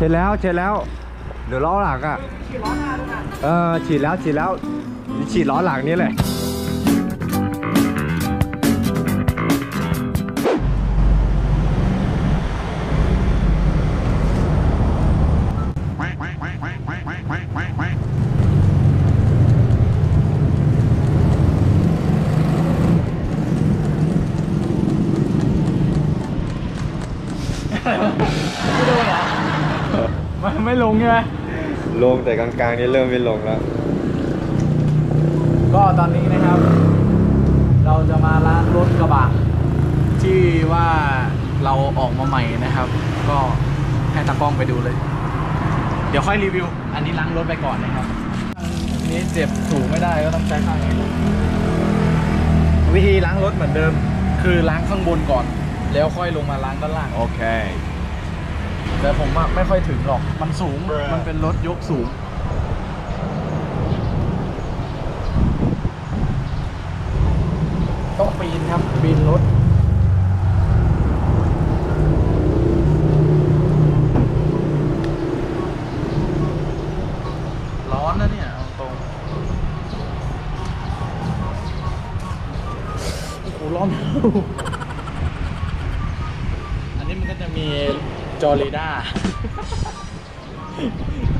เสร็จแล้วเสร็จแล้ว เดี๋ยวล้อหลังอะขี่ล้อหน้าด้วยนะเออฉีดแล้วฉีดแล้ว ฉีดล้อหลังนี่แหละ ไม่ไม่ลงใช่ไหมลงแต่กลางๆนี่เริ่มไม่ลงแล้ว ก็ตอนนี้นะครับ เราจะมาล้างรถกระบะที่ว่าเราออกมาใหม่นะครับ ก็ให้ตากล้องไปดูเลย เดี๋ยวค่อยรีวิว อันนี้ล้างรถไปก่อนนะครับอันนี้เจ็บถูไม่ได้ก็ต้องใช้ข้างนี้วิธีล้างรถเหมือนเดิม คือล้างข้างบนก่อน แล้วค่อยลงมาล้างด้านล่าง โอเค แต่ผมอะไม่ค่อยถึงหรอก มันสูงมันเป็นรถยกสูง ต้องปีนครับ ปีนรถ ร้อนนะเนี่ยเอาตรงโอ้โหร้อน อันนี้มันก็จะมี จอเรดา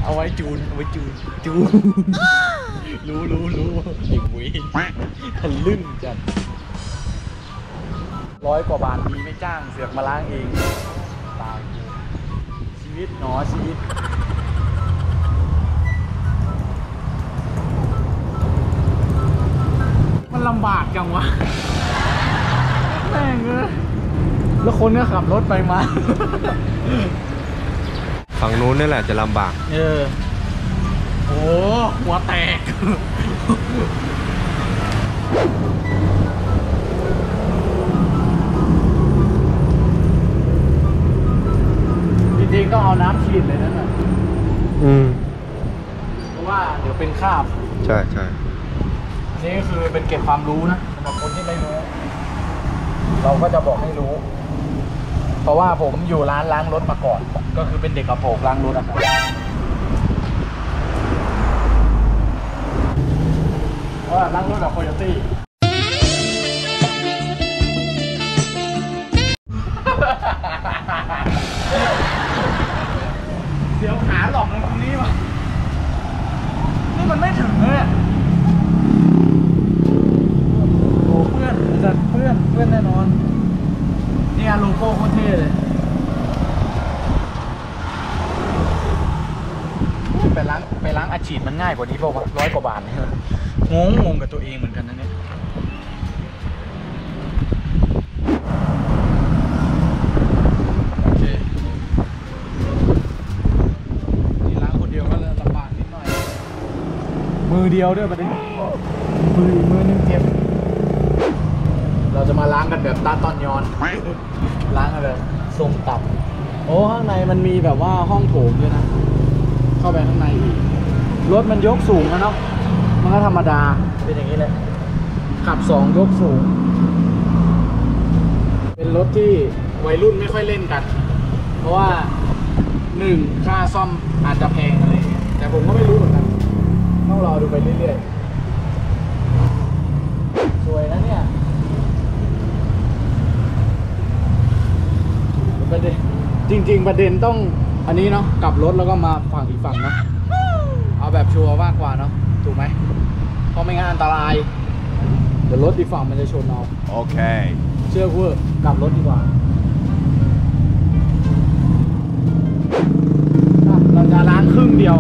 เอาไว้จูน เอาไว้จูน จูน รู้รู้รู้ไอ้เวีทะลึ่งจัดร้อยกว่าบาทมีไม่จ้างเสือกมาล้างเองตายชีวิตหนอชีวิตมันลำบากจังวะแม่งเอ้ย แล้วคนก็ขับรถไปมา ฝั่งนู้นนี่แหละจะลำบาก เออ โอ้หัวแตก จริงๆต้องเอาน้ำฉีดเลยนั่นน่ะอืม เพราะว่าเดี๋ยวเป็นคราบ ใช่ใช่อันนี้ก็คือเป็นเก็บความรู้นะสำหรับคนที่ไม่รู้ เราก็จะบอกให้รู้เพ ราะว่าผมอยู่ร้านล้างรถมาก่อน ก็คือเป็นเด็กกระโปรงล้างรถอะครับว่าล้างรถแบบโคโยตี้เดี๋ยวขาหลอกในตรงนี้วะนี่มันไม่ถึงเลยอะโอ้เพื่อนจัดเพื่อนเพื่อนแน่นอน นี่งานโลโก้โคตรเท่เลยไปล้างไปล้างอาชีพมันง่ายกว่านี้เปล่าวะร้อยกว่าบาทเนี่ยงงงงกับตัวเองเหมือนกันนะเนี่ยโอเคนี่ล้างคนเดียวก็เริ่มลำบากนิดหน่อยมือเดียวด้วยประเด็นมืออีกมือนึงเจ็บเรา จะมาล้างกันแบบตาตอนยอน ล้างกันแบบทรงต่ำโอ้ข้างในมันมีแบบว่าห้องโถงด้วยนะ เข้าไปข้างในอีก รถมันยกสูงนะเนาะ มันก็ธรรมดา เป็นอย่างนี้เลยขับสองยกสูง เป็นรถที่วัยรุ่นไม่ค่อยเล่นกัน เพราะว่าหนึ่งค่าซ่อมอาจจะแพงอะไรอย่างเงี้ยแต่ผมก็ไม่รู้เหมือนกัน ต้องรอดูไปเรื่อยๆ สวยนะเนี่ย ประเด็นจริง ๆ ประเด็นต้องอันนี้เนาะกลับรถแล้วก็มาฝั่งอีกฝั่งเนาะเอาแบบชัวร์มากกว่าเนาะถูกไหมเพราะไม่งั้นอันตราย เดี๋ยวรถอีกฝั่งมันจะชนเอาโอเค เชื่อกูเถอะกลับรถดีกว่าอะเราจะล้างครึ่งเดียว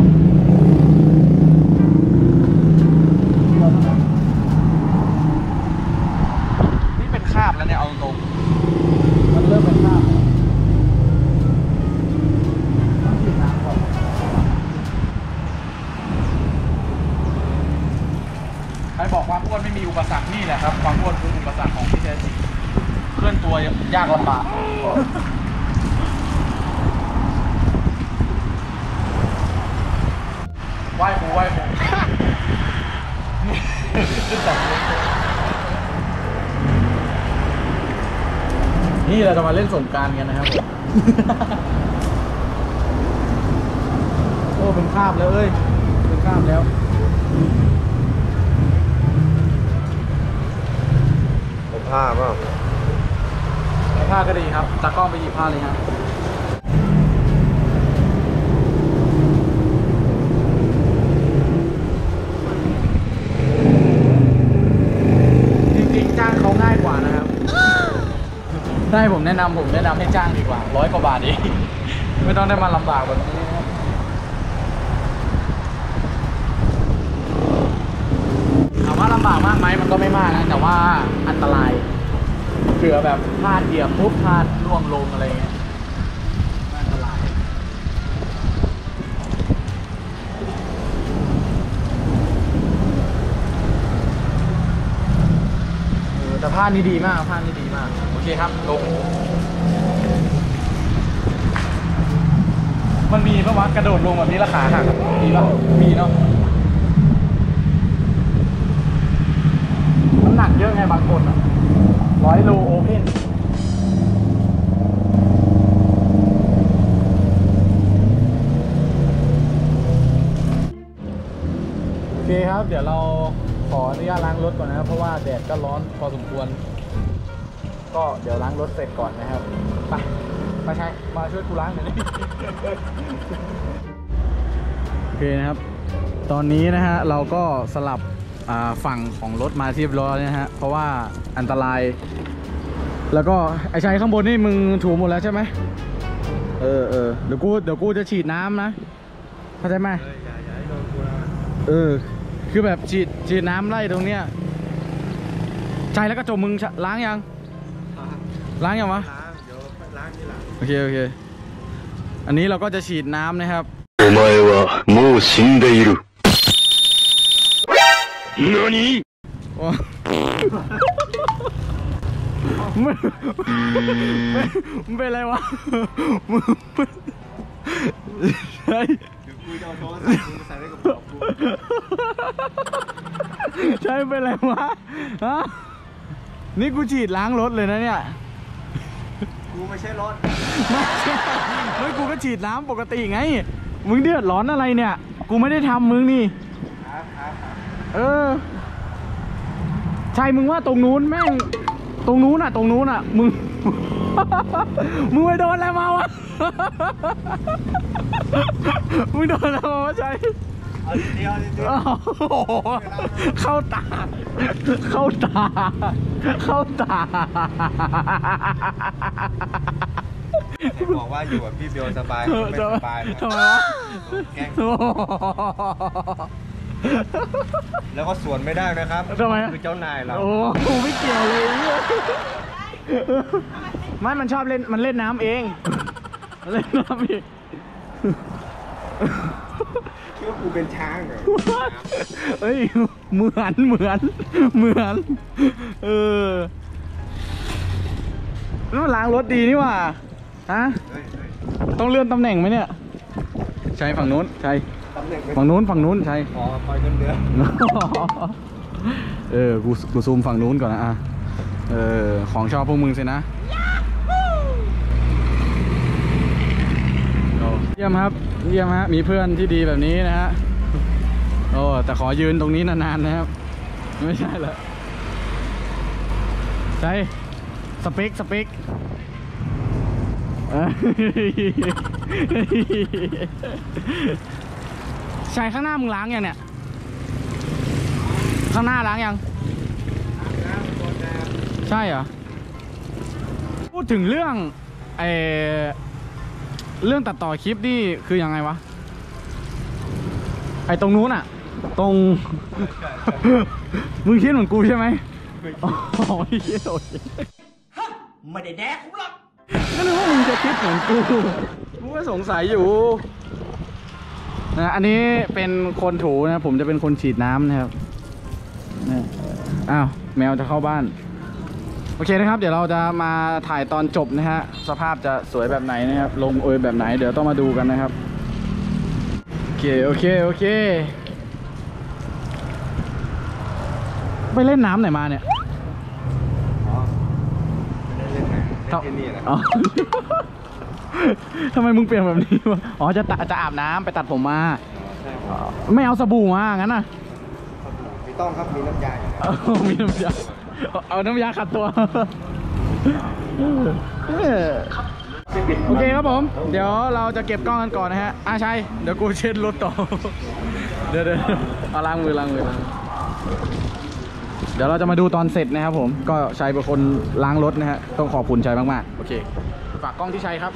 นี่เป็นคราบแล้วเนี่ยเอาตรงมันเริ่มเป็นคราบแล้วต้องฉีดน้ำก่อนใครบอกความอ้วนไม่มีอุปสรรคนี่แหละครับ ความอ้วนคืออุปสรรคของที่แท้จริงเคลื่อนตัวยากลำบาก ไหว้หมูไหว้หมู ขึ้นจากรถนี่ เราจะมาเล่นสงกรารกันนะครับผมคาบแล้วเอ้ยเกินคาบแล้ว ผมผ้าเปล่าผ้าก็ดีครับตากล้องไปหยิบผ้าเลยฮะจริงๆจ้างเขาง่ายกว่านะครับ ได้ผมแนะนำผมแนะนำให้จ้างดีกว่าร้อยกว่าบาทเองไม่ต้องได้มาลำบากแบบนี้นะครับถามว่าลำบากมากไหมมันก็ไม่มากนะ แต่ว่าอันตรายเผื่อแบบพลาดเหยียบปุ๊บพลาดล่วงลงอะไรเงี้ยอันตรายแต่ผ้านี้ดีมากผ้านี้ดีมาก เคครับ ลง มันมีปะวะกระโดดลงแบบนี้ราคาหักอะมีปะมีเนาะน้ำหนักเยอะไงบางคนอะร้อยโลโอเพนโอเคครับ เดี๋ยวเราขออนุญาตล้างรถก่อนนะครับ เพราะว่าแดดก็ร้อนพอสมควร ก็เดี๋ยวล้างรถเสร็จก่อนนะครับไปมาใช่มาช่วยกูล้างหน่อยดิโอเคนะครับ ตอนนี้นะฮะเราก็สลับฝั่งของรถมาที่รียบร้อยนะฮะเพราะว่าอันตราย แล้วก็ไอ้ชัยข้างบนนี่มึงถูหมดแล้วใช่ไหมเออเออเดี๋ยวกูเดี๋ยวกูจะฉีดน้ำนะเข้าใจไหมเออ คือแบบฉีดฉีดน้ำไล่ตรงเนี้ยใช่แล้วก็จมมึงล้างยัง ล้างยังวะ ล้างเดี๋ยวล้างทีหลัง โอเค โอเค อันนี้เราก็จะฉีดน้ำนะครับ お前はもう死んでいる。何 โอ้มึงมึงเป็นอะไรวะมึงใช่ เดี๋ยวกูจะเอาโทรศัพท์มึงใส่ในกระเป๋ากู ใช่เป็นอะไรวะฮะนี่กูฉีดล้างรถเลยนะเนี่ย กูไม่ใช่รถไม่ใช่ไม่กูก็ฉีดน้ำปกติไง มึงเดือดร้อนอะไรเนี่ย กูไม่ได้ทำมึงนี่ ครับครับครับเออ ใช่มึงว่าตรงนู้นแม่ง ตรงนู้นอะ ตรงนู้นอะ มึง มึงไปโดนอะไรมาวะ มึงโดนอะไรมาวะใช่ เอาทีเดียวทีเดียวโอ้โหเข้าตา เข้าตา เข้าตาให้บอกว่าอยู่กับพี่เบลสบายไม่สบายนะทำไมวะแกล้งโอ้โหแล้วก็สวนไม่ได้นะครับทำไมคือเจ้านายเรา โอ้โหไม่เกี่ยวเลยเนี่ยไม่มันชอบเล่น มันเล่นน้ำเองมันเล่นน้ำเองคิด ว่ากูเป็นช้างเหรอเฮ้ยเหมือนเหมือนเหมือนเออแล้วมันล้างรถดีนี่หว่าฮะเฮ้ยเฮ้ยต้องเลื่อนตำแหน่งไหมเนี่ย ใช่ฝั่งนู้นใช่ตำแหน่งเป็นฝั่งนู้นฝั่งนู้นใช่ขอคอยเงินเดือนเออกูกูซูมฝั่งนู้นก่อนนะอะเออของชอบพวกมึงสินะโอ้เยมครับ เยี่ยมฮะ มีเพื่อนที่ดีแบบนี้นะฮะ โอ้ แต่ขอยืนตรงนี้นานๆนะครับ ไม่ใช่เหรอใช่สเปคสปคเอ้ยใช่ข้างหน้ามึงล้างยังเนี่ย ข้างหน้าล้างยัง ใช่เหรอ พูดถึงเรื่องไอ เรื่องตัดต่อคลิปนี่คือยังไงวะ ไอตรงนู้นอะตรง มึงคิดเหมือนกูใช่ไหมอ๋อโอเคโอเคไม่ได้แดกกูหรอกก็นึกว่ามึงจะคิดเหมือนกูกูก็สงสัยอยู่นะอันนี้เป็นคนถูนะผมจะเป็นคนฉีดน้ำนะครับเนี่ยอ้าวแมวจะเข้าบ้าน โอเคนะครับ เดี๋ยวเราจะมาถ่ายตอนจบนะฮะ สภาพจะสวยแบบไหนนะครับ ลงเอยแบบไหน เดี๋ยวต้องมาดูกันนะครับ โอเค โอเค โอเค ไปเล่นน้ำไหนมาเนี่ยอ๋อไม่ได้เล่นไหนเล่นที่นี่แหละอ๋อ ทำไมมึงเปลี่ยนแบบนี้วะ อ๋อ จะตะจะอาบน้ำไปตัดผมมา ไม่เอาสบู่มางั้นน่ะพี่ต้องครับ มีน้ำยาอยู่เอามีน้ำยา เอาน้ำยาขัดตัวเออโอเคครับผม เดี๋ยวเราจะเก็บกล้องกันก่อนนะฮะอาชัย เดี๋ยวกูเช็ดรถต่อ เดี๋ยวเดี๋ยวเอาล้างมือล้างมือล้างมือ เดี๋ยวเราจะมาดูตอนเสร็จนะครับผม ก็ชัยเป็นคนล้างรถนะฮะ ต้องขอบคุณชัยมากๆ โอเค ฝากกล้องที่ชัยครับ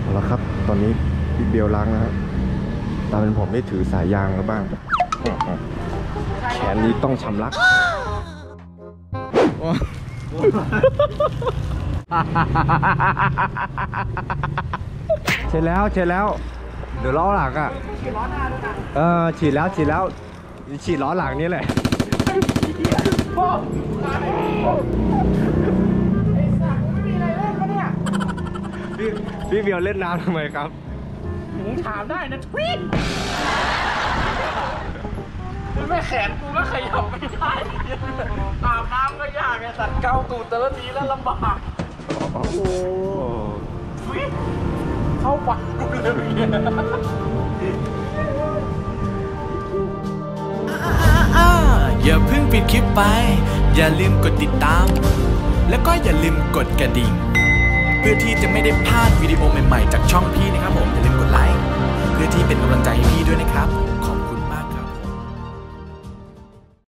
เอาละครับ ตอนนี้พี่เบลล้างนะครับตาเป็นผมได้ถือสายยางแล้วบ้าง แขนนี้ต้องชำระ เช็ดแล้วเช็ดแล้ว เดี๋ยวล้อหลังอะฉีดล้อหน้าด้วยเออฉีดแล้วฉีดแล้วฉีดล้อหลังนี่แหละพี่พี่เบียวเล่นน้ำทำไมครับถามได้นะทวีต แม่แขนกูก็ขยับไม่ได้อาบน้ำก็ยากไอ้สัตว์เกาตูดแต่ละทีแล้วลำบากโอ้โหทวีตเข้าปากกูเลยเนี่ยอ่าอย่าเพิ่งปิดคลิปไป อย่าลืมกดติดตาม แล้วก็อย่าลืมกดกระดิ่ง เพื่อที่จะไม่ได้พลาดวิดีโอใหม่ๆ จากช่องพี่นะครับผม อย่าลืมกดไลค์ เพื่อที่เป็นกำลังใจให้พี่ด้วยนะครับ